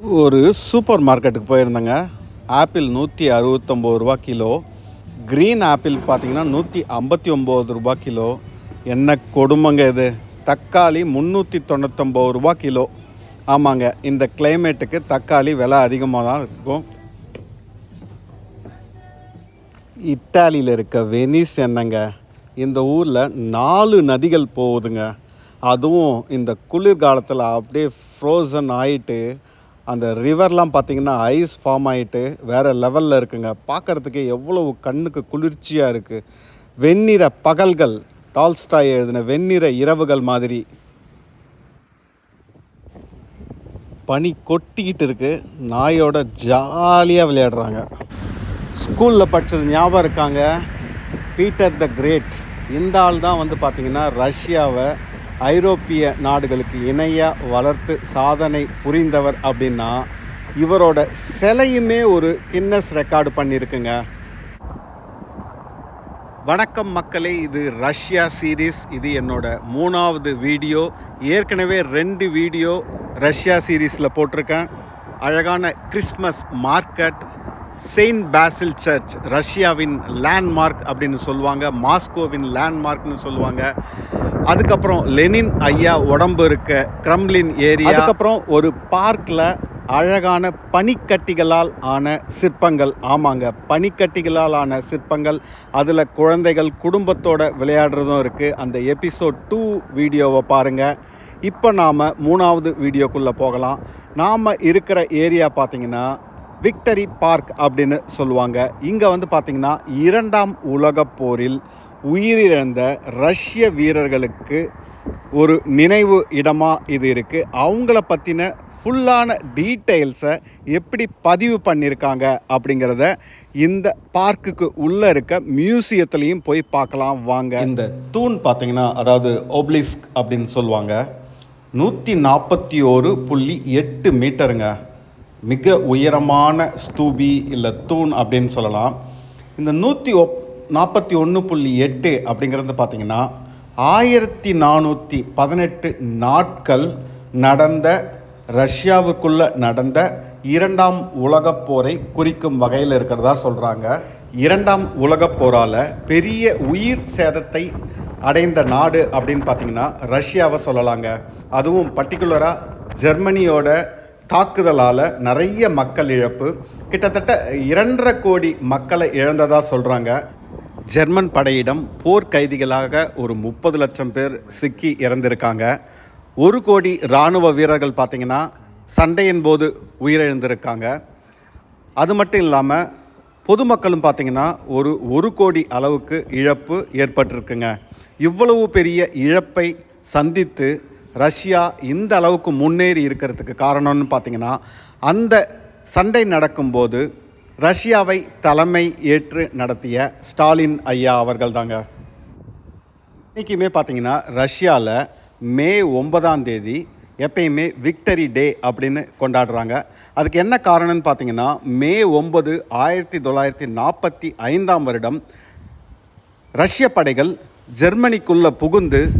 ஒரு சூப்பர் மார்க்கெட்டுக்கு போயிருந்தேங்க. ஆப்பிள் நூற்றி அறுபத்தொம்போது ரூபா கிலோ. க்ரீன் ஆப்பிள் பார்த்தீங்கன்னா நூற்றி ஐம்பத்தி ஒம்பது ரூபா கிலோ. என்ன கொடுமைங்க இது. தக்காளி முந்நூற்றி தொண்ணூத்தொம்பது ரூபா கிலோ. ஆமாங்க இந்த கிளைமேட்டுக்கு தக்காளி விலை அதிகமாக தான் இருக்கும். இத்தாலியில் இருக்க வெனிஸ் என்னங்க? இந்த ஊரில் நாலு நதிகள் போகுதுங்க. அதுவும் இந்த குளிர்காலத்தில் அப்படியே ஃப்ரோசன் ஆகிட்டு அந்த ரிவர்லாம் பார்த்திங்கன்னா ஐஸ் ஃபார்ம் ஆகிட்டு வேறு லெவலில் இருக்குங்க. பார்க்குறதுக்கே எவ்வளவு கண்ணுக்கு குளிர்ச்சியாக இருக்குது வெண்ணிற பகல்கள் டால்ஸ்டாய் எழுதின வெண்ணிற இரவுகள் மாதிரி. பனி கொட்டிக்கிட்டு இருக்குது நாயோட ஜாலியாக விளையாடுறாங்க. ஸ்கூலில் படித்தது ஞாபகம் இருக்காங்க. Peter the great. இந்த ஆள் தான் வந்து பார்த்திங்கன்னா ரஷ்யாவை ஐரோப்பிய நாடுகளுக்கு இணையாக வளர்த்து சாதனை புரிந்தவர் அப்படின்னா இவரோட சிலையுமே ஒரு கின்னஸ் ரெக்கார்டு பண்ணியிருக்குங்க. வணக்கம் மக்களே இது ரஷ்யா சீரீஸ் இது என்னோட மூணாவது வீடியோ. ஏற்கனவே ரெண்டு வீடியோ ரஷ்யா சீரீஸில் போட்டிருக்கேன். அழகான Christmas market saint Basil church ரஷ்யாவின் லேண்ட்மார்க் அப்படின்னு சொல்லுவாங்க மாஸ்கோவின் லேண்ட்மார்க்னு சொல்லுவாங்க. அதுக்கப்புறம் லெனின் ஐயா உடம்பு இருக்க கிரம்லின் ஏரியா அதுக்கப்புறம் ஒரு பார்க்கில் அழகான பனிக்கட்டிகளால் ஆன சிற்பங்கள். ஆமாங்க பனிக்கட்டிகளால் ஆன சிற்பங்கள். அதில் குழந்தைகள் குடும்பத்தோட விளையாடுறதும் இருக்குது அந்த எபிசோட் டூ வீடியோவை பாருங்கள் இப்போ நாம் மூணாவது வீடியோக்குள்ளே போகலாம். நாம் இருக்கிற ஏரியா பார்த்திங்கன்னா விக்டரி பார்க் அப்படின்னு சொல்லுவாங்க. இங்கே வந்து பார்த்திங்கன்னா இரண்டாம் உலகப் போரில் உயிரிழந்த ரஷ்ய வீரர்களுக்கு ஒரு நினைவு இடமாக இது இருக்குது அவங்கள பற்றின ஃபுல்லான டீட்டெயில்ஸை எப்படி பதிவு பண்ணியிருக்காங்க அப்படிங்கிறத இந்த பார்க்குக்கு உள்ளே இருக்க மியூசியத்துலேயும் போய் பார்க்கலாம் வாங்க. இந்த தூண் பார்த்தீங்கன்னா அதாவது ஒப்லிஸ்க் அப்படின்னு சொல்லுவாங்க. நூற்றி நாற்பத்தி ஒரு புள்ளி எட்டு மீட்டருங்க மிக உயரமான ஸ்தூபி இல்லை தூண் அப்படின்னு சொல்லலாம். இந்த நூற்றி ஒப் நாற்பத்தி ஒன்று புள்ளி எட்டு அப்படிங்கிறது பார்த்திங்கன்னா ஆயிரத்தி நானூற்றி பதினெட்டு நாட்கள் நடந்த ரஷ்யாவுக்குள்ளே நடந்த இரண்டாம் உலகப் போரை குறிக்கும் வகையில் இருக்கிறதா சொல்கிறாங்க இரண்டாம் உலகப் போரால் பெரிய உயிர் சேதத்தை அடைந்த நாடு அப்படின்னு பார்த்தீங்கன்னா ரஷ்யாவை சொல்லலாங்க. அதுவும் பர்டிகுலராக ஜெர்மனியோட தாக்குதலால் நிறைய மக்கள் இழப்பு. கிட்டத்தட்ட இரண்டரை கோடி மக்களை இழந்ததாக சொல்கிறாங்க ஜெர்மன் படையிடம் போர் கைதிகளாக ஒரு முப்பது லட்சம் பேர் சிக்கி இறந்திருக்காங்க. ஒரு கோடி இராணுவ வீரர்கள் பார்த்திங்கன்னா சண்டையின் போது உயிரிழந்திருக்காங்க. அது மட்டும் இல்லாமல் பொதுமக்களும் பார்த்திங்கன்னா ஒரு ஒரு கோடி அளவுக்கு இழப்பு ஏற்பட்டிருக்குங்க. இவ்வளவு பெரிய இழப்பை சந்தித்து ரஷ்யா இந்த அளவுக்கு முன்னேறி இருக்கிறதுக்கு காரணம்னு பார்த்திங்கன்னா அந்த சண்டை நடக்கும்போது ரஷ்யாவை தலைமை ஏற்று நடத்திய ஸ்டாலின் ஐயா அவர்கள் தாங்க இன்றைக்குமே பார்த்தீங்கன்னா ரஷ்யாவில் மே ஒன்பதாம் தேதி எப்பயுமே விக்டரி டே அப்படின்னு கொண்டாடுறாங்க. அதுக்கு என்ன காரணம்னு பார்த்தீங்கன்னா மே ஒன்பது ஆயிரத்தி தொள்ளாயிரத்தி நாற்பத்தி ஐந்தாம் வருடம் ரஷ்ய படைகள் ஜெர்மனிக்குள்ளே புகுந்து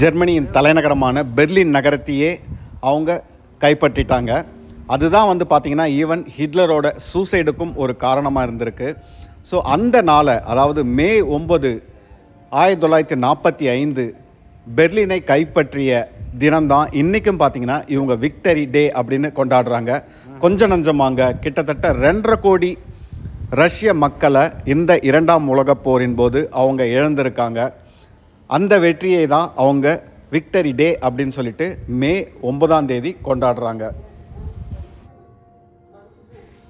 ஜெர்மனியின் தலைநகரமான பெர்லின் நகரத்தையே அவங்க கைப்பற்றிட்டாங்க. அதுதான் வந்து பார்த்திங்கன்னா ஈவன் ஹிட்லரோட சூசைடுக்கும் ஒரு காரணமாக இருந்திருக்கு. ஸோ அந்த நாளை அதாவது மே ஒம்பது ஆயிரத்தி தொள்ளாயிரத்தி நாற்பத்தி ஐந்து பெர்லினை கைப்பற்றிய தினம்தான் இன்றைக்கும் பார்த்தீங்கன்னா இவங்க விக்டரி டே அப்படின்னு கொண்டாடுறாங்க. கொஞ்ச நஞ்சமாங்க. கிட்டத்தட்ட ரெண்டரை கோடி ரஷ்ய மக்களை இந்த இரண்டாம் உலகப் போரின் போது அவங்க இழந்திருக்காங்க. அந்த வெற்றியை தான் அவங்க விக்டரி டே அப்படின்னு சொல்லிட்டு மே ஒன்பதாம் தேதி கொண்டாடுறாங்க.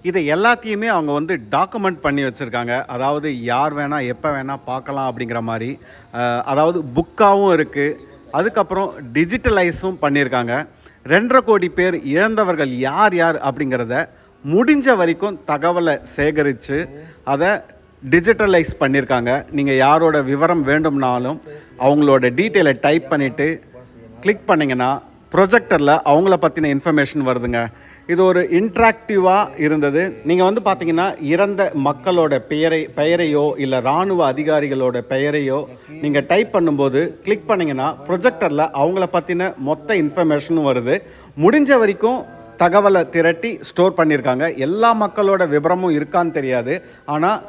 இதை எல்லாத்தையுமே அவங்க வந்து டாக்குமெண்ட் பண்ணி வச்சுருக்காங்க. அதாவது யார் வேணால் எப்போ வேணால் பார்க்கலாம் அப்படிங்கிற மாதிரி. அதாவது புக்காகவும் இருக்குது அதுக்கப்புறம் டிஜிட்டலைஸும் பண்ணியிருக்காங்க. ரெண்டரை கோடி பேர் இழந்தவர்கள் யார் யார் அப்படிங்கிறத முடிஞ்ச வரைக்கும் தகவலை சேகரித்து அதை டிஜிட்டலைஸ் பண்ணியிருக்காங்க நீங்கள் யாரோட விவரம் வேண்டும்னாலும் அவங்களோட டீட்டெயிலை டைப் பண்ணிவிட்டு கிளிக் பண்ணிங்கன்னா ப்ரொஜெக்டரில் அவங்கள பற்றின இன்ஃபர்மேஷன் வருதுங்க. இது ஒரு இன்ட்ராக்டிவாக இருந்தது. நீங்கள் வந்து பார்த்தீங்கன்னா இறந்த மக்களோட பெயரை பெயரையோ இல்லை இராணுவ அதிகாரிகளோட பெயரையோ நீங்கள் டைப் பண்ணும்போது கிளிக் பண்ணிங்கன்னா ப்ரொஜெக்டரில் அவங்கள பற்றின மொத்த இன்ஃபர்மேஷனும் வருது. முடிஞ்ச வரைக்கும் தகவலை திரட்டி ஸ்டோர் பண்ணியிருக்காங்க எல்லா மக்களோட விவரமும் இருக்கான்னு தெரியாது. ஆனால்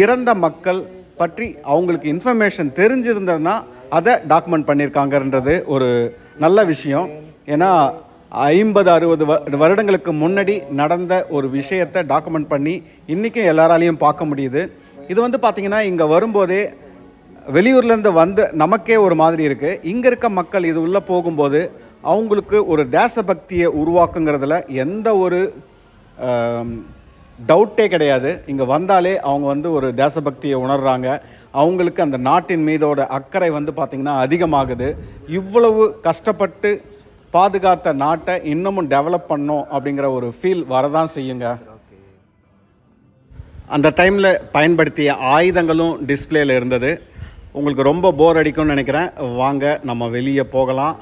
இறந்த மக்கள் பற்றி அவங்களுக்கு இன்ஃபர்மேஷன் தெரிஞ்சிருந்ததுன்னா அதை டாக்குமெண்ட் பண்ணியிருக்காங்கன்றது ஒரு நல்ல விஷயம். ஏன்னா ஐம்பது அறுபது வருடங்களுக்கு முன்னாடி நடந்த ஒரு விஷயத்தை டாக்குமெண்ட் பண்ணி இன்றைக்கும் எல்லாராலையும் பார்க்க முடியுது. இது வந்து பார்த்திங்கன்னா இங்கே வரும்போதே வெளியூர்லேருந்து வந்து நமக்கே ஒரு மாதிரி இருக்குது இங்கே இருக்க மக்கள் இது உள்ளே போகும்போது அவங்களுக்கு ஒரு தேசபக்தியை உருவாக்குங்கிறதுல எந்த ஒரு டவுட்டே கிடையாது. இங்கே வந்தாலே அவங்க வந்து ஒரு தேசபக்தியை உணர்கிறாங்க அவங்களுக்கு அந்த நாட்டின் மீதோட அக்கறை வந்து பார்த்திங்கன்னா அதிகமாகுது. இவ்வளவு கஷ்டப்பட்டு பாதுகாத்த நாட்டை இன்னமும் டெவலப் பண்ணோம் அப்படிங்கிற ஒரு ஃபீல் வரதான் செய்யுங்க. அந்த டைமில் பயன்படுத்திய ஆயுதங்களும் டிஸ்பிளேயில் இருந்தது. உங்களுக்கு ரொம்ப போர் அடிக்கும்னு நினைக்கிறேன். வாங்க நம்ம வெளியே போகலாம்.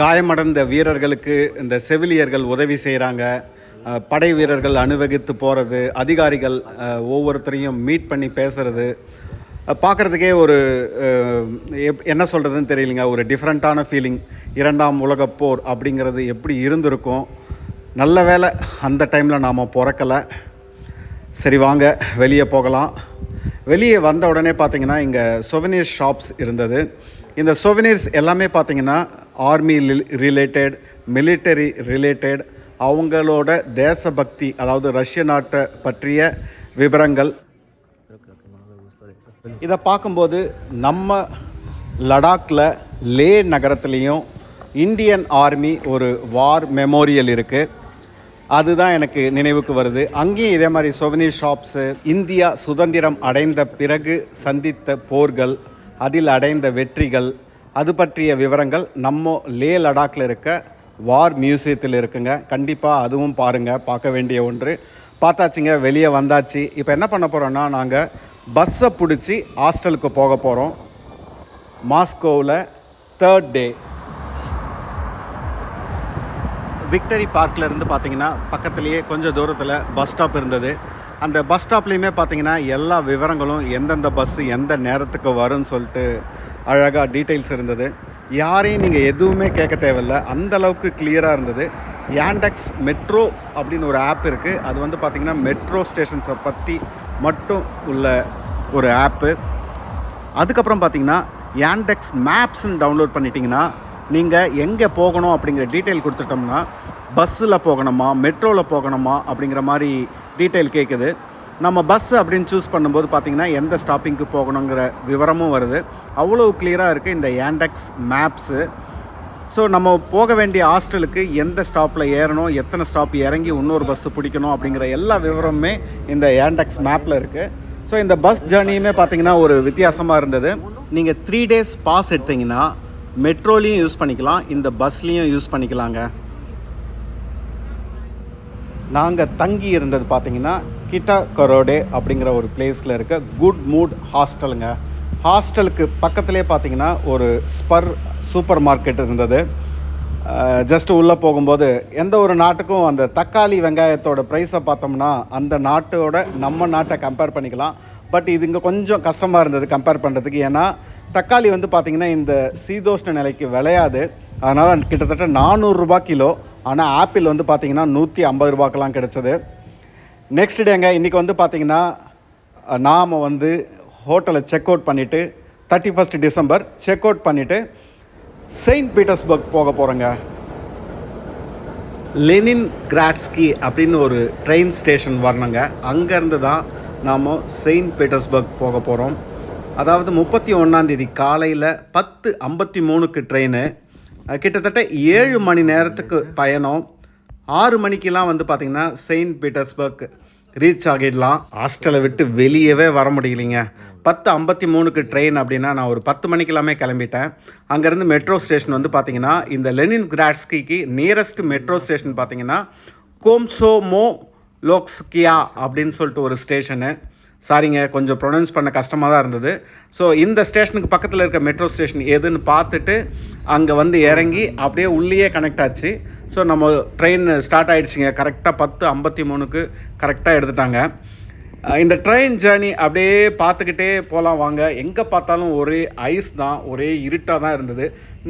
காயமடைந்த வீரர்களுக்கு இந்த செவிலியர்கள் உதவி செய்கிறாங்க படை வீரர்கள் அணிவகுத்து போகிறது அதிகாரிகள் ஒவ்வொருத்தரையும் மீட் பண்ணி பேசுகிறது பார்க்குறதுக்கே ஒரு எப்- என்ன சொல்கிறதுன்னு தெரியலைங்க. ஒரு டிஃப்ரெண்ட்டான ஃபீலிங் இரண்டாம் உலகப்போர் அப்படிங்கிறது எப்படி இருந்திருக்கும்? நல்ல வேலை அந்த டைமில் நாம் பிறக்கலை. சரி வாங்க. வெளியே போகலாம். வெளியே வந்த உடனே பார்த்தீங்கன்னா இங்கே சொவனீர் ஷாப்ஸ் இருந்தது. இந்த சொவனீர்ஸ் எல்லாமே பார்த்தீங்கன்னா ஆர்மி ரிலேட்டட் மிலிட்டரி ரிலேட்டட் அவங்களோட தேசபக்தி அதாவது ரஷ்ய நாட்டை பற்றிய விவரங்கள். இதை பார்க்கும்போது நம்ம லடாக்கில் லே நகரத்துலேயும் இந்தியன் ஆர்மி ஒரு வார் மெமோரியல் இருக்குது அதுதான் எனக்கு நினைவுக்கு வருது. அங்கேயும் இதே மாதிரி சொவனீர் ஷாப்ஸு இந்தியா சுதந்திரம் அடைந்த பிறகு சந்தித்த போர்கள் அதில் அடைந்த வெற்றிகள் அது பற்றிய விவரங்கள் நம்ம லே லடாக்கில் இருக்க வார் மியூசியத்தில் இருக்குங்க. கண்டிப்பாக அதுவும் பாருங்கள் பார்க்க வேண்டிய ஒன்று. பார்த்தாச்சுங்க வெளியே வந்தாச்சு. இப்போ என்ன பண்ண போகிறோன்னா நாங்கள் பஸ்ஸை பிடிச்சி ஹாஸ்டலுக்கு போக போகிறோம் மாஸ்கோவில் தேர்ட் டே விக்டரி பார்க்கில் இருந்து பார்த்தீங்கன்னா பக்கத்துலேயே கொஞ்சம் தூரத்தில் பஸ் ஸ்டாப் இருந்தது. அந்த பஸ் ஸ்டாப்லேயுமே பார்த்தீங்கன்னா எல்லா விவரங்களும் எந்தெந்த பஸ்ஸு எந்த நேரத்துக்கு வரும்னு சொல்லிட்டு அழகாக டீட்டெயில்ஸ் இருந்தது. யாரையும் நீங்கள் எதுவுமே கேட்க தேவையில்ல. அந்த அளவுக்கு கிளியராக இருந்தது. யாண்டெக்ஸ் மெட்ரோ அப்படின்னு ஒரு ஆப் இருக்குது அது வந்து பார்த்திங்கன்னா மெட்ரோ ஸ்டேஷன்ஸை பற்றி மட்டும் உள்ள ஒரு ஆப்பு அதுக்கப்புறம் பார்த்தீங்கன்னா யாண்டெக்ஸ் மேப்ஸ்ன்னு டவுன்லோட் பண்ணிட்டீங்கன்னா நீங்கள் எங்கே போகணும் அப்படிங்கிற டீட்டெயில் கொடுத்துட்டோம்னா பஸ்ஸில் போகணுமா மெட்ரோவில் போகணுமா அப்படிங்கிற மாதிரி டீட்டெயில் கேட்குது நம்ம பஸ் அப்படின்னு சூஸ் பண்ணும்போது பார்த்தீங்கன்னா எந்த ஸ்டாப்பிங்க்கு போகணுங்கிற விவரமும் வருது. அவ்வளோ கிளியராக இருக்குது இந்த ஏண்டெக்ஸ் மேப்ஸு ஸோ நம்ம போக வேண்டிய ஹாஸ்டலுக்கு எந்த ஸ்டாப்பில் ஏறணும் எத்தனை ஸ்டாப் இறங்கி இன்னொரு பஸ்ஸு பிடிக்கணும் அப்படிங்கிற எல்லா விவரமுமே இந்த ஏண்டெக்ஸ் மேப்பில் இருக்குது ஸோ இந்த பஸ் ஜேர்னியுமே பார்த்திங்கன்னா ஒரு வித்தியாசமாக இருந்தது. நீங்கள் த்ரீ டேஸ் பாஸ் எடுத்தீங்கன்னா மெட்ரோலையும் யூஸ் பண்ணிக்கலாம் இந்த பஸ்லேயும் யூஸ் பண்ணிக்கலாங்க. நாங்கள் தங்கி இருந்தது பார்த்தீங்கன்னா கிட்டா கரோடே அப்படிங்கிற ஒரு பிளேஸில் இருக்க குட் மூட் ஹாஸ்டலுங்க ஹாஸ்டலுக்கு பக்கத்துலேயே பார்த்தீங்கன்னா ஒரு ஸ்பர் சூப்பர் மார்க்கெட் இருந்தது. ஜஸ்ட் உள்ளே போகும்போது எந்த ஒரு நாட்டுக்கும் அந்த தக்காளி வெங்காயத்தோட ப்ரைஸை பார்த்தோம்னா அந்த நாட்டோட நம்ம நாட்டை கம்பேர் பண்ணிக்கலாம். பட் இது இங்கே கொஞ்சம் கஷ்டமாக இருந்தது கம்பேர் பண்ணுறதுக்கு ஏன்னா தக்காளி வந்து பார்த்திங்கன்னா இந்த சீதோஷ்ண நிலைக்கு விளையாது. அதனால் கிட்டத்தட்ட நானூறுரூபா கிலோ. ஆனால் ஆப்பிள் வந்து பார்த்திங்கன்னா நூற்றி ஐம்பது ரூபாக்கெலாம் கிடச்சிது. நெக்ஸ்ட் டேங்க இன்றைக்கி வந்து பார்த்திங்கன்னா நாம் வந்து ஹோட்டலை செக் அவுட் பண்ணிவிட்டு thirty first December check out பண்ணிவிட்டு செயின்ட் பீட்டர்ஸ்பர்க் போக போகிறோங்க லெனின் கிராட்ஸ்கி அப்படின்னு ஒரு ட்ரெயின் ஸ்டேஷன் வரணுங்க. அங்கேருந்து தான் நாம் செயின்ட் பீட்டர்ஸ்பர்க் போக போகிறோம் அதாவது முப்பத்தி ஒன்றாந்தேதி காலையில் பத்து ஐம்பத்தி மூணுக்கு ட்ரெயின் கிட்டத்தட்ட ஏழு மணி நேரத்துக்கு பயணம். ஆறு மணிக்கெலாம் வந்து பார்த்திங்கன்னா செயின்ட் பீட்டர்ஸ்பர்க் ரீச் ஆகிடலாம். ஹாஸ்டலை விட்டு வெளியவே வர முடியலைங்க. பத்து ஐம்பத்தி மூணுக்கு ட்ரெயின் அப்படின்னா நான் ஒரு பத்து மணிக்கெல்லாமே கிளம்பிட்டேன். அங்கேருந்து மெட்ரோ ஸ்டேஷன் வந்து பார்த்தீங்கன்னா இந்த லெனின் கிராட்ஸ்கிக்கு நியரஸ்ட் மெட்ரோ ஸ்டேஷன் பார்த்தீங்கன்னா கோம்சோமோ லோக்ஸ்கியா அப்படின்னு சொல்லிட்டு ஒரு ஸ்டேஷனு சாரிங்க கொஞ்சம் ப்ரொனவுன்ஸ் பண்ண கஷ்டமாக தான் இருந்தது. ஸோ இந்த ஸ்டேஷனுக்கு பக்கத்தில் இருக்க மெட்ரோ ஸ்டேஷன் எதுன்னு பார்த்துட்டு அங்கே வந்து இறங்கி அப்படியே உள்ளேயே கனெக்ட் ஆச்சு. ஸோ நம்ம ட்ரெயின் ஸ்டார்ட் ஆகிடுச்சிங்க கரெக்டாக பத்து ஐம்பத்தி மூணுக்கு கரெக்டாக எடுத்துட்டாங்க. இந்த ட்ரெயின் ஜேர்னி அப்படியே பார்த்துக்கிட்டே போகலாம் வாங்க. எங்கே பார்த்தாலும் ஒரே ஐஸ் தான் ஒரே இருட்டாக தான் இருந்தது.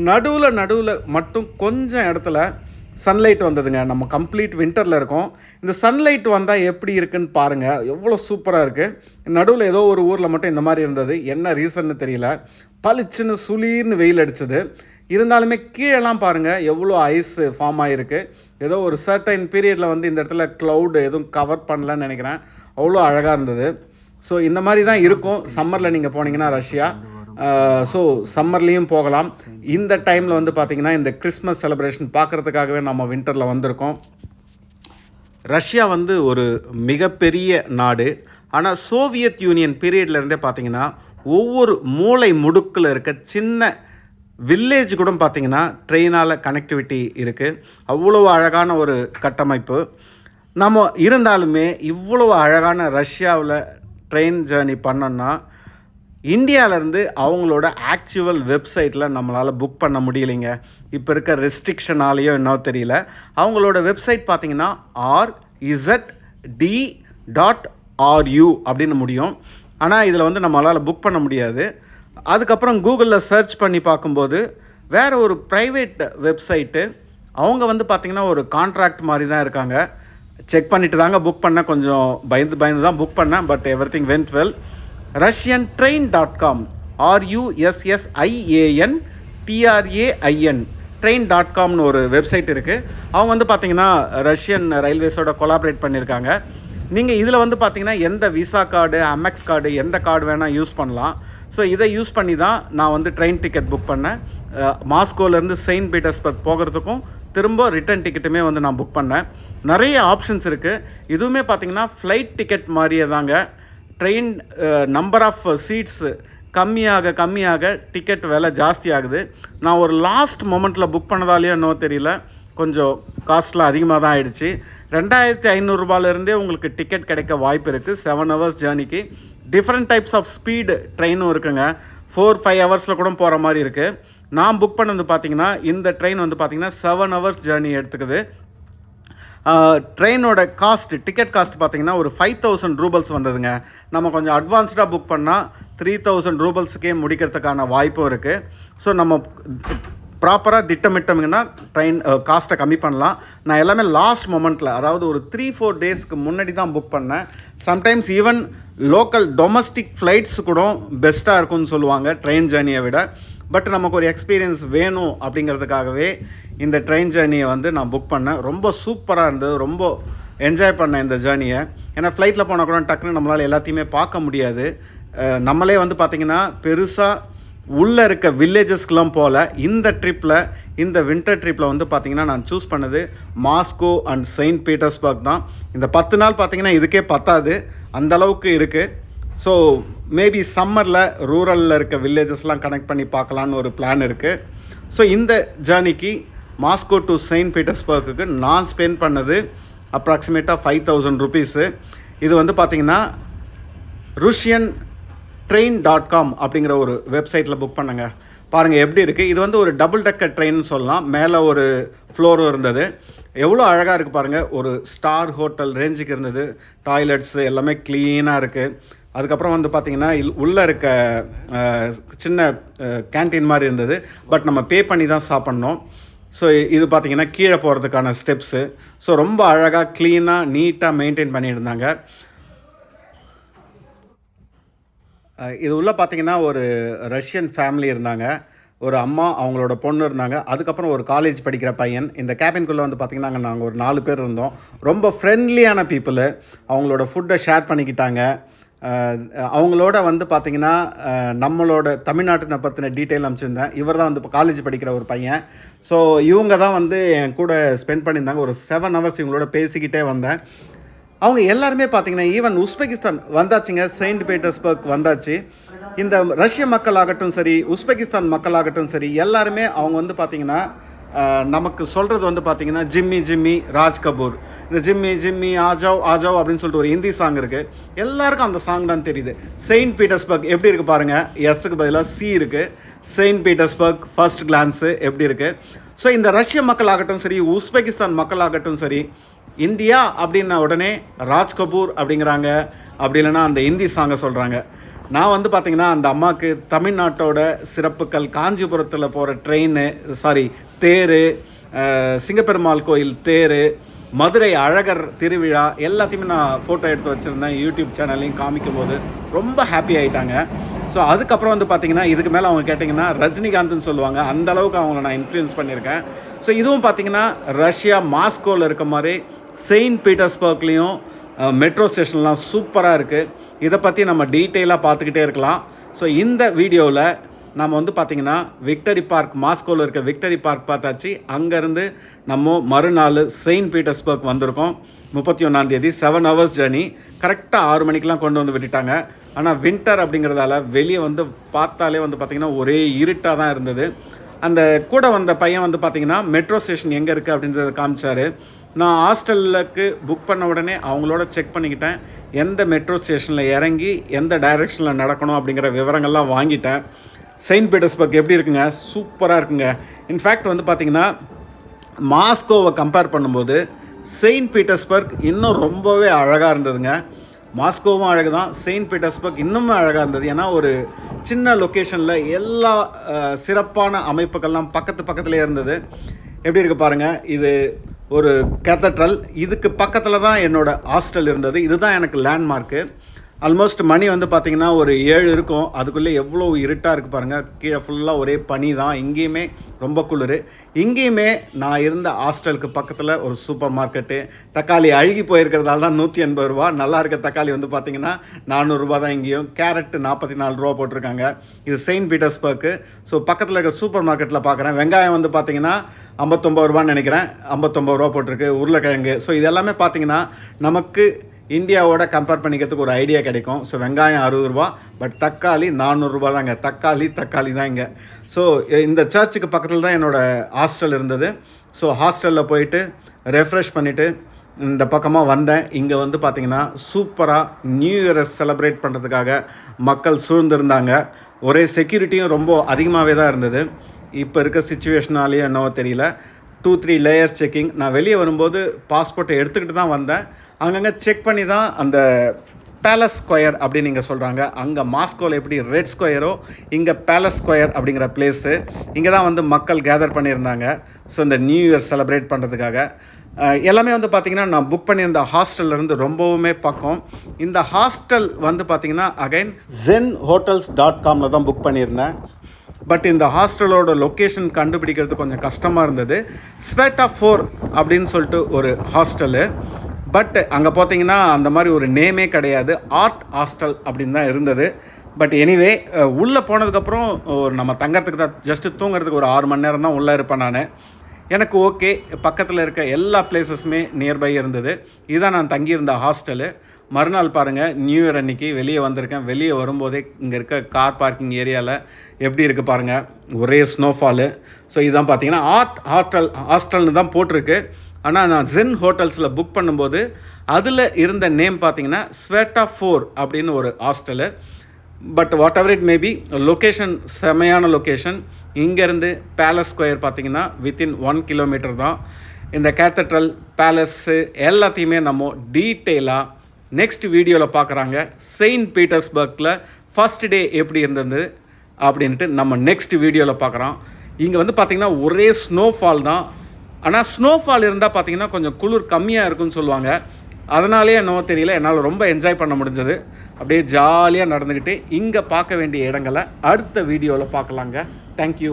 நடுவில் நடுவில் மட்டும் கொஞ்சம் இடத்துல சன்லைட் வந்ததுங்க. நம்ம கம்ப்ளீட் வின்டரில் இருக்கோம். இந்த சன்லைட் வந்தால் எப்படி இருக்குன்னு பாருங்கள் எவ்வளோ சூப்பராக இருக்குது நடுவில் ஏதோ ஒரு ஊரில் மட்டும் இந்த மாதிரி இருந்தது. என்ன ரீசன்னு தெரியல. பளிச்சுன்னு சுளீர்னு வெயில் அடிச்சது. இருந்தாலுமே கீழெல்லாம் பாருங்கள் எவ்வளோ ஐஸ் ஃபார்ம் ஆகிருக்கு ஏதோ ஒரு சர்டைன் பீரியடில் வந்து இந்த இடத்துல க்ளவுடு எதுவும் கவர் பண்ணலன்னு நினைக்கிறேன். அவ்வளோ அழகாக இருந்தது. ஸோ இந்த மாதிரி தான் இருக்கும். சம்மரில் நீங்கள் போனீங்கன்னா ரஷ்யா. ஸோ சம்மர்லேயும் போகலாம். இந்த டைமில் வந்து பார்த்திங்கன்னா இந்த கிறிஸ்மஸ் செலிப்ரேஷன் பார்க்குறதுக்காகவே நம்ம வின்டரில் வந்திருக்கோம். ரஷ்யா வந்து ஒரு மிகப்பெரிய நாடு. ஆனால் சோவியத் யூனியன் பீரியட்லேருந்தே பார்த்தீங்கன்னா ஒவ்வொரு மூளை முடுக்கில் இருக்க சின்ன வில்லேஜ் கூட பார்த்தீங்கன்னா ட்ரெயினால் கனெக்டிவிட்டி இருக்குது அவ்வளோ அழகான ஒரு கட்டமைப்பு. நம்ம இருந்தாலுமே இவ்வளோ அழகான ரஷ்யாவில் ட்ரெயின் ஜேர்னி பண்ணோன்னா இந்தியாவிலேருந்து அவங்களோட ஆக்சுவல் வெப்சைட்டில் நம்மளால் புக் பண்ண முடியலைங்க. இப்போ இருக்க ரெஸ்ட்ரிக்ஷனாலேயோ என்னவோ தெரியல. அவங்களோட வெப்சைட் பார்த்தீங்கன்னா R Z D dot R U அப்படின்னு முடியும். ஆனால் இதில் வந்து நம்மளால் புக் பண்ண முடியாது. அதுக்கப்புறம் கூகுளில் சர்ச் பண்ணி பார்க்கும்போது வேறு ஒரு ப்ரைவேட் வெப்சைட்டு அவங்க வந்து பார்த்திங்கன்னா ஒரு கான்ட்ராக்ட் மாதிரி தான் இருக்காங்க. செக் பண்ணிட்டு தாங்க புக் பண்ணேன். கொஞ்சம் பயந்து பயந்து தான் புக் பண்ணேன். But every thing vent well Russian train dot com ஆர்யூஎஸ்எஸ்ஐஏஎன் TRAIN train dot காம்னு ஒரு வெப்சைட் இருக்குது அவங்க வந்து பார்த்திங்கன்னா ரஷ்யன் ரயில்வேஸோட கொலாபரேட் பண்ணியிருக்காங்க நீங்கள் இதில் வந்து பார்த்தீங்கன்னா எந்த விசா கார்டு அமெக்ஸ் கார்டு எந்த கார்டு வேணால் யூஸ் பண்ணலாம். ஸோ இதை யூஸ் பண்ணி தான் நான் வந்து ட்ரெயின் டிக்கெட் புக் பண்ணேன். மாஸ்கோலேருந்து செயின்ட் பீட்டர்ஸ்பர்க் போகிறதுக்கும் திரும்ப ரிட்டர்ன் டிக்கெட்டுமே வந்து நான் புக் பண்ணேன். நிறைய ஆப்ஷன்ஸ் இருக்குது இதுவுமே பார்த்தீங்கன்னா ஃப்ளைட் டிக்கெட் மாதிரியே தாங்க. ட்ரெயின் நம்பர் ஆஃப் சீட்ஸ் கம்மியாக கம்மியாக டிக்கெட் விலை ஜாஸ்தி ஆகுது. நான் ஒரு லாஸ்ட் மொமெண்ட்டில் புக் பண்ணதாலேயோ என்னவோ தெரியல. கொஞ்சம் காஸ்ட்லாம் அதிகமாக தான் ஆயிடுச்சு. ரெண்டாயிரத்தி ஐநூறுரூபாலேருந்தே உங்களுக்கு டிக்கெட் கிடைக்க வாய்ப்பு இருக்குது செவன் ஹவர்ஸ் ஜேர்னிக்கு டிஃப்ரெண்ட் டைப்ஸ் ஆஃப் ஸ்பீடு ட்ரெயினும் இருக்குங்க. ஃபோர் ஃபைவ் ஹவர்ஸில் கூட போகிற மாதிரி இருக்குது நான் புக் பண்ணது பார்த்திங்கன்னா இந்த ட்ரெயின் வந்து பார்த்திங்கன்னா செவன் ஹவர்ஸ் ஜேர்னி எடுத்துக்குது. ட்ரெயினோட காஸ்ட் டிக்கெட் காஸ்ட் பார்த்தீங்கன்னா ஒரு ஃபைவ் தௌசண்ட் ரூபல்ஸ் வந்ததுங்க. நம்ம கொஞ்சம் அட்வான்ஸ்டாக புக் பண்ணால் த்ரீ தௌசண்ட் ரூபல்ஸுக்கே முடிக்கிறதுக்கான வாய்ப்பும் இருக்குது ஸோ நம்ம ப்ராப்பராக திட்டமிட்டோம்னா ட்ரெயின் காஸ்ட்டை கம்மி பண்ணலாம். நான் எல்லாமே லாஸ்ட் மொமெண்ட்டில் அதாவது ஒரு த்ரீ ஃபோர் டேஸ்க்கு முன்னாடி தான் புக் பண்ணேன். Sometimes even local domestic flights கூட பெஸ்ட்டாக இருக்கும்னு சொல்லுவாங்க ட்ரெயின் ஜேர்னியை விட. பட் நமக்கு ஒரு எக்ஸ்பீரியன்ஸ் வேணும் அப்படிங்கிறதுக்காகவே இந்த ட்ரெயின் ஜேர்னியை வந்து நான் புக் பண்ணேன். ரொம்ப சூப்பராக இருந்தது. ரொம்ப என்ஜாய் பண்ணேன் இந்த ஜேர்னியை ஏன்னா ஃப்ளைட்டில் போனால் கூட டக்குன்னு நம்மளால் எல்லாத்தையுமே பார்க்க முடியாது. நம்மளே வந்து பார்த்திங்கன்னா பெருசாக உள்ளே இருக்க வில்லேஜஸ்க்கெலாம் போல் இந்த ட்ரிப்பில் இந்த வின்டர் ட்ரிப்பில் வந்து பார்த்திங்கன்னா நான் சூஸ் பண்ணது மாஸ்கோ அண்ட் செயின்ட் பீட்டர்ஸ்பர்க் தான். இந்த பத்து நாள் பார்த்திங்கன்னா இதுக்கே பத்தாது. அந்தளவுக்கு இருக்குது ஸோ மேபி சம்மரில் ரூரலில் இருக்க வில்லேஜஸ்லாம் கனெக்ட் பண்ணி பார்க்கலான்னு ஒரு பிளான் இருக்குது ஸோ இந்த ஜேர்னிக்கு மாஸ்கோ டு செயின்ட் பீட்டர்ஸ்பர்க்குக்கு நான் ஸ்பெண்ட் பண்ணது அப்ராக்சிமேட்டாக ஃபைவ் தௌசண்ட் ருபீஸு இது வந்து பார்த்திங்கன்னா ருஷியன் ட்ரெயின் டாட் காம் அப்படிங்கிற ஒரு வெப்சைட்டில் புக் பண்ணுங்க. பாருங்கள் எப்படி இருக்குது இது வந்து ஒரு டபுள் டெக்கர் ட்ரெயின் சொல்லலாம். மேலே ஒரு ஃப்ளோரும் இருந்தது. எவ்வளோ அழகாக இருக்குது பாருங்கள் ஒரு ஸ்டார் ஹோட்டல் ரேஞ்சுக்கு இருந்தது. டாய்லெட்ஸு எல்லாமே க்ளீனாக இருக்குது அதுக்கப்புறம் வந்து பார்த்திங்கன்னா இல் உள்ளே இருக்க சின்ன கேன்டீன் மாதிரி இருந்தது. பட் நம்ம பே பண்ணி தான் சாப்பிட்ணும். ஸோ இது பார்த்தீங்கன்னா கீழே போகிறதுக்கான ஸ்டெப்ஸு ஸோ ரொம்ப அழகாக க்ளீனாக நீட்டாக மெயின்டைன் பண்ணியிருந்தாங்க. இது உள்ளே பார்த்தீங்கன்னா ஒரு ரஷ்யன் ஃபேமிலி இருந்தாங்க. ஒரு அம்மா அவங்களோட பொண்ணு இருந்தாங்க. அதுக்கப்புறம் ஒரு காலேஜ் படிக்கிற பையன். இந்த கேபின்குள்ளே வந்து பார்த்திங்கன்னா நாங்கள் ஒரு நாலு பேர் இருந்தோம். ரொம்ப ஃப்ரெண்ட்லியான பீப்புளு அவங்களோட ஃபுட்டை ஷேர் பண்ணிக்கிட்டாங்க. அவங்களோட வந்து பார்த்திங்கன்னா நம்மளோட தமிழ்நாட்டினை பற்றின டீட்டெயில் அனுப்பிச்சிருந்தேன். இவர் தான் வந்து இப்போ காலேஜ் படிக்கிற ஒரு பையன். ஸோ இவங்க தான் வந்து என் கூட ஸ்பெண்ட் பண்ணியிருந்தாங்க. ஒரு செவன் ஹவர்ஸ் இவங்களோட பேசிக்கிட்டே வந்தேன். அவங்க எல்லாருமே பார்த்தீங்கன்னா ஈவன் உஸ்பெகிஸ்தான் வந்தாச்சுங்க. செயின்ட் பீட்டர்ஸ்பர்க் வந்தாச்சு. இந்த ரஷ்ய மக்களாகட்டும் சரி உஸ்பெகிஸ்தான் மக்களாகட்டும் சரி எல்லாருமே அவங்க வந்து பார்த்திங்கன்னா நமக்கு சொல்கிறது வந்து பார்த்தீங்கன்னா ஜிம்மி ஜிம்மி ராஜ் கபூர். இந்த ஜிம்மி ஜிம்மி ஆஜாவ் ஆஜாவ் அப்படின்னு சொல்லிட்டு ஒரு ஹிந்தி சாங் இருக்குது எல்லாருக்கும் அந்த சாங் தான் தெரியுது. செயின்ட் பீட்டர்ஸ்பர்க் எப்படி இருக்குது பாருங்கள் எஸ்ஸுக்கு பதிலாக சி இருக்குது செயின்ட் பீட்டர்ஸ்பர்க் ஃபர்ஸ்ட் கிளான்ஸு எப்படி இருக்குது ஸோ இந்த ரஷ்ய மக்களாகட்டும் சரி உஸ்பெகிஸ்தான் மக்களாகட்டும் சரி இந்தியா அப்படின்ன உடனே ராஜ் கபூர் அப்படிங்கிறாங்க. அப்படி இல்லைன்னா அந்த ஹிந்தி சாங்கை சொல்கிறாங்க நான் வந்து பார்த்தீங்கன்னா அந்த அம்மாவுக்கு தமிழ்நாட்டோட சிறப்புகள் காஞ்சிபுரத்தில் போகிற ட்ரெயின் சாரி தேர் சிங்கப்பெருமாள் கோயில் தேர் மதுரை அழகர் திருவிழா எல்லாத்தையுமே நான் ஃபோட்டோ எடுத்து வச்சுருந்தேன் யூடியூப் சேனல்லையும் காமிக்கும் போது ரொம்ப ஹாப்பி ஆகிட்டாங்க ஸோ அதுக்கப்புறம் வந்து பார்த்தீங்கன்னா இதுக்கு மேலே அவங்க கேட்டிங்கன்னா ரஜினிகாந்த்னு சொல்லுவாங்க. அந்த அளவுக்கு அவங்கள நான் இன்ஃப்ளூயன்ஸ் பண்ணியிருக்கேன். ஸோ இதுவும் பார்த்தீங்கன்னா ரஷ்யா மாஸ்கோவில் இருக்க மாதிரி செயின்ட் பீட்டர்ஸ்பர்க்லேயும் மெட்ரோ ஸ்டேஷன்லாம் சூப்பராக இருக்குது இதை பற்றி நம்ம டீட்டெயிலாக பார்த்துக்கிட்டே இருக்கலாம். ஸோ இந்த வீடியோவில் நம்ம வந்து பார்த்திங்கன்னா விக்டரி பார்க் மாஸ்கோவில் இருக்க விக்டரி பார்க் பார்த்தாச்சு. அங்கேருந்து நம்ம மறுநாள் செயின்ட் பீட்டர்ஸ்பர்க் வந்திருக்கோம். முப்பத்தி ஒன்றாந்தேதி செவன் ஹவர்ஸ் ஜேர்னி கரெக்டாக ஆறு மணிக்கெலாம் கொண்டு வந்து விட்டுட்டாங்க. ஆனால் வின்டர் அப்படிங்கிறதால வெளியே வந்து பார்த்தாலே வந்து பார்த்திங்கன்னா ஒரே இருட்டாக தான் இருந்தது. அந்த கூட வந்த பையன் வந்து பார்த்தீங்கன்னா மெட்ரோ ஸ்டேஷன் எங்கே இருக்குது அப்படின்றத காமிச்சார். நான் ஹாஸ்டலுக்கு புக் பண்ண உடனே அவங்களோட செக் பண்ணிக்கிட்டேன். எந்த மெட்ரோ ஸ்டேஷனில் இறங்கி எந்த டைரெக்ஷனில் நடக்கணும் அப்படிங்கிற விவரங்கள்லாம் வாங்கிட்டேன். செயின்ட் பீட்டர்ஸ்பர்க் எப்படி இருக்குங்க? சூப்பராக இருக்குங்க. இன்ஃபேக்ட் வந்து பார்த்திங்கன்னா மாஸ்கோவை கம்பேர் பண்ணும்போது செயின்ட் பீட்டர்ஸ்பர்க் இன்னும் ரொம்பவே அழகாக இருந்ததுங்க. மாஸ்கோவும் அழகு தான் செயின்ட் பீட்டர்ஸ்பர்க் இன்னுமே அழகாக இருந்தது. ஏன்னா ஒரு சின்ன லொக்கேஷனில் எல்லா சிறப்பான அமைப்புகள்லாம் பக்கத்து பக்கத்துலேயே இருந்தது. எப்படி இருக்குது பாருங்கள் இது ஒரு கேத்தட்ரல் இதுக்கு பக்கத்தில் தான் என்னோடய ஹாஸ்டல் இருந்தது. இதுதான் எனக்கு லேண்ட்மார்க்கு ஆல்மோஸ்ட் மணி வந்து பார்த்திங்கன்னா ஒரு ஏழு இருக்கும். அதுக்குள்ளே எவ்வளோ இருட்டாக இருக்குது பாருங்கள் கீழே ஃபுல்லாக ஒரே பனி தான். இங்கேயுமே ரொம்ப குளிர். இங்கேயுமே நான் இருந்த ஹாஸ்டலுக்கு பக்கத்தில் ஒரு சூப்பர் மார்க்கெட்டு. தக்காளி அழுகி போயிருக்கிறதால தான் நூற்றி எண்பது ரூபா. நல்லா இருக்க தக்காளி வந்து பார்த்தீங்கன்னா நானூறுரூபா தான் இங்கேயும். கேரட்டு நாற்பத்தி நாலு ரூபா போட்டிருக்காங்க. இது செயின்ட் பீட்டர்ஸ்பர்க்கு ஸோ பக்கத்தில் இருக்க சூப்பர் மார்க்கெட்டில் பார்க்குறேன் வெங்காயம் வந்து பார்த்தீங்கன்னா ஐம்பத்தொம்பது ரூபான்னு நினைக்கிறேன். ஐம்பத்தொம்பது ரூபா போட்டிருக்கு. உருளைக்கிழங்கு. ஸோ இது எல்லாமே பார்த்தீங்கன்னா நமக்கு இந்தியாவோட கம்பேர் பண்ணிக்கிறதுக்கு ஒரு ஐடியா கிடைக்கும். ஸோ வெங்காயம் அறுபது ரூபா பட் தக்காளி நானூறுரூபா தாங்க. தக்காளி தக்காளி தான் இங்கே. ஸோ இந்த சர்ச்சுக்கு பக்கத்தில் தான் என்னோடய ஹாஸ்டல் இருந்தது. ஸோ ஹாஸ்டலில் போயிட்டு ரெஃப்ரெஷ் பண்ணிவிட்டு இந்த பக்கமாக வந்தேன். இங்கே வந்து பார்த்திங்கன்னா சூப்பராக நியூ இயரை செலப்ரேட் பண்ணுறதுக்காக மக்கள் சூழ்ந்திருந்தாங்க. ஒரே செக்யூரிட்டியும் ரொம்ப அதிகமாகவே தான் இருந்தது. இப்போ இருக்க சுச்சுவேஷனாலேயே என்னவோ தெரியல. டூ த்ரீ லேயர் செக்கிங் நான் வெளியே வரும்போது பாஸ்போர்ட்டை எடுத்துக்கிட்டு தான் வந்தேன். அங்கங்கே செக் பண்ணி தான் அந்த பேலஸ் ஸ்கொயர் அப்படின்னு நீங்கள் சொல்கிறாங்க அங்கே மாஸ்கோவில் எப்படி ரெட் ஸ்கொயரோ இங்கே பேலஸ் ஸ்கொயர் அப்படிங்கிற பிளேஸு இங்கே தான் வந்து மக்கள் கேதர் பண்ணியிருந்தாங்க. ஸோ இந்த நியூ இயர் செலிப்ரேட் பண்ணுறதுக்காக எல்லாமே வந்து பார்த்திங்கன்னா நான் புக் பண்ணியிருந்த ஹாஸ்டல்லேருந்து ரொம்பவுமே பக்கம். இந்த ஹாஸ்டல் வந்து பார்த்திங்கன்னா அகைன் ஜென் ஹோட்டல்ஸ் டாட் காமில் தான் புக் பண்ணியிருந்தேன். பட் இந்த ஹாஸ்டலோட லொக்கேஷன் கண்டுபிடிக்கிறது கொஞ்சம் கஷ்டமாக இருந்தது. ஸ்வெட்டா ஃபோர் அப்படின்னு சொல்லிட்டு ஒரு ஹாஸ்டலு. பட் அங்கே பார்த்தீங்கன்னா அந்த மாதிரி ஒரு நேமே கிடையாது. ஆர்ட் ஹாஸ்டல் அப்படின்னு தான் இருந்தது. பட் எனிவே உள்ளே போனதுக்கப்புறம் ஒரு நம்ம தங்கறதுக்கு தான் ஜஸ்ட்டு தூங்குறதுக்கு ஒரு ஆறு மணி நேரம் தான் உள்ளே இருப்பேன் நான். எனக்கு ஓகே. பக்கத்தில் இருக்க எல்லா பிளேசஸுமே நியர்பை இருந்தது. இதுதான் நான் தங்கியிருந்த ஹாஸ்டலு. மறுநாள் பாருங்கள் நியூ இயர் அன்னைக்கு வெளியே வந்திருக்கேன். வெளியே வரும்போதே இங்கே இருக்க கார் பார்க்கிங் ஏரியாவில் எப்படி இருக்குது பாருங்கள் ஒரே ஸ்னோஃபாலு ஸோ இதுதான் பார்த்தீங்கன்னா ஆர்ட் ஹாஸ்டல் ஹாஸ்டல்னு தான் போட்டிருக்கு. ஆனால் நான் ஜென் ஹோட்டல்ஸில் புக் பண்ணும்போது அதில் இருந்த நேம் பார்த்தீங்கன்னா ஸ்வேட்டா ஃபோர் அப்படின்னு ஒரு hostel but whatever it maybe location செமையான லொக்கேஷன் இங்கேருந்து பேலஸ் ஸ்கொயர் பார்த்தீங்கன்னா வித்தின் ஒன் கிலோமீட்டர் தான். இந்த கேத்தட்ரல் பேலஸ்ஸு எல்லாத்தையுமே நம்ம டீட்டெயிலாக நெக்ஸ்ட் வீடியோவில் பார்க்குறாங்க செயின்ட் பீட்டர்ஸ்பர்க்கில் ஃபர்ஸ்ட் டே எப்படி இருந்தது அப்படின்ட்டு நம்ம நெக்ஸ்ட் வீடியோவில் பார்க்குறோம். இங்கே வந்து பார்த்திங்கன்னா ஒரே ஸ்னோஃபால் தான். ஆனால் ஸ்னோஃபால் இருந்தால் பார்த்தீங்கன்னா கொஞ்சம் குளிர் கம்மியாக இருக்குன்னு சொல்லுவாங்க. அதனாலே என்னவோ தெரியல என்னால் ரொம்ப என்ஜாய் பண்ண முடிஞ்சது. அப்படியே ஜாலியாக நடந்துக்கிட்டு இங்கே பார்க்க வேண்டிய இடங்களை அடுத்த வீடியோவில் பார்க்கலாங்க. தேங்க்யூ